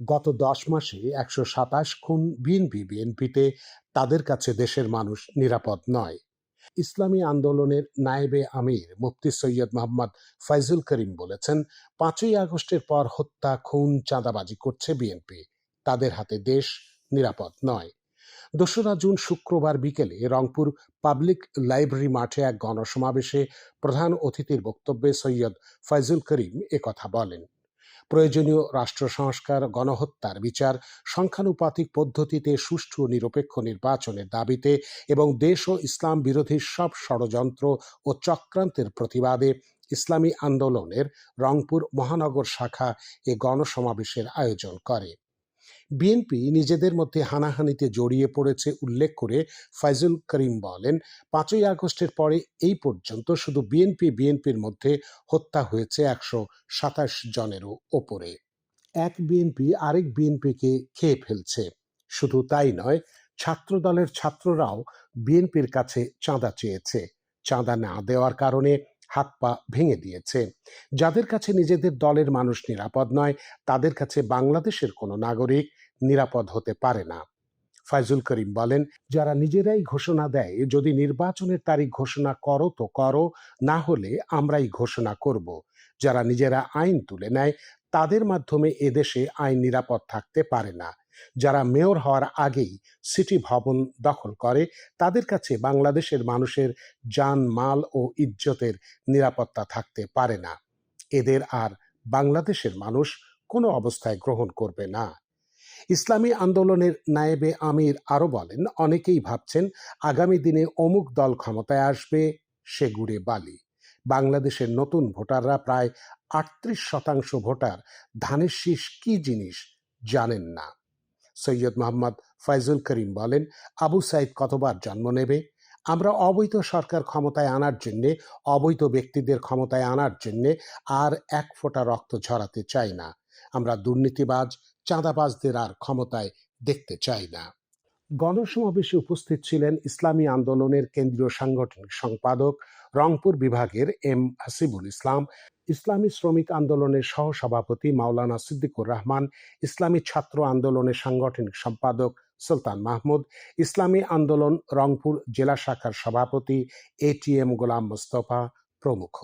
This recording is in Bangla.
গত দশ মাসে একশো সাতাশ খুন বিএনপি বিএনপিতে তাদের কাছে দেশের মানুষ নিরাপদ নয়। ইসলামী আন্দোলনের নায়েবে আমির মুফতি সৈয়দ মোহাম্মদ ফাইজুল করিম বলেছেন, পাঁচই আগস্টের পর হত্যা, খুন, চাঁদাবাজি করছে বিএনপি। তাদের হাতে দেশ নিরাপদ নয়। দোসরা জুন শুক্রবার বিকেলে রংপুর পাবলিক লাইব্রেরি মাঠে এক গণসমাবেশে প্রধান অতিথির বক্তব্যে সৈয়দ ফাইজুল করিম একথা বলেন। প্রয়োজনীয় রাষ্ট্র সংস্কার গণহত্যার বিচার, সংখ্যানুপাতিক পদ্ধতিতে সুষ্ঠু নিরপেক্ষ নির্বাচনের দাবিতে এবং দেশ ও ইসলাম বিরোধী সব ষড়যন্ত্র ও চক্রান্তের প্রতিবাদে ইসলামী আন্দোলনের রংপুর মহানগর শাখা এ গণসমাবেশের আয়োজন করে। বিএনপি নিজেদের মধ্যে হানাহানিতে জড়িয়ে পড়েছে উল্লেখ করে ফাইজুল করিম বলেন, পাঁচই আগস্টের পরে এই পর্যন্ত শুধু বিএনপি বিএনপির মধ্যে হত্যা হয়েছে একশো সাতাশ জনেরও ওপরে। এক বিএনপি আরেক বিএনপিকে খেয়ে ফেলছে। শুধু তাই নয়, ছাত্রদলের ছাত্ররাও বিএনপির কাছে চাঁদা চেয়েছে। চাঁদা না দেওয়ার কারণে হাত পা ভেঙে দিয়েছে। যাদের কাছে নিজেদের দলের মানুষ নিরাপদ নয়, তাদের কাছে বাংলাদেশের কোনো নাগরিক নিরাপদ হতে পারে না। ফাইজুল করিম বলেন, যারা নিজেরাই ঘোষণা দেয়, যদি নির্বাচনের তারিখ ঘোষণা করো তো করো, না হলে আমরাই ঘোষণা করব। যারা নিজেরা আইন তুলে নেয় তাদের মাধ্যমে এদেশে আইন নিরাপদ থাকতে পারে না। যারা মেয়র হওয়ার আগেই সিটি ভবন দখল করে, তাদের কাছে বাংলাদেশের মানুষের যান মাল ও ইজ্জতের নিরাপত্তা থাকতে পারে না। এদের আর বাংলাদেশের মানুষ কোনো অবস্থায় গ্রহণ করবে না। ইসলামী আন্দোলনের নায়েবে আমির আরও বলেন, অনেকেই ভাবছেন আগামী দিনে অমুক দল ক্ষমতায় আসবে, সে গুড়ে বালি। বাংলাদেশের নতুন ভোটাররা প্রায় আটত্রিশ শতাংশ ভোটার। ধানের শীষ কি জিনিস জানেন না। সৈয়দ মোহাম্মদ ফাইজুল করিম বলেন, আবু সাইদ কতবার জন্ম নেবে? আমরা অবৈধ সরকার ক্ষমতায় আনার জন্যে, অবৈধ ব্যক্তিদের ক্ষমতায় আনার জন্যে আর এক ফোঁটা রক্ত ঝরাতে চাই না। আমরা দুর্নীতিবাজ, চাঁদাবাজদের আর ক্ষমতায় দেখতে চাই না। গণসমাবেশে উপস্থিত ছিলেন ইসলামী আন্দোলনের কেন্দ্রীয় সাংগঠনিক সম্পাদক রংপুর বিভাগের এম হাসিবুল ইসলাম, ইসলামী শ্রমিক আন্দোলনের সহসভাপতি মাওলানা সিদ্দিকুর রহমান, ইসলামী ছাত্র আন্দোলনের সাংগঠনিক সম্পাদক সুলতান মাহমুদ, ইসলামী আন্দোলন রংপুর জেলা শাখার সভাপতি এটিএম গোলাম মোস্তফা প্রমুখ।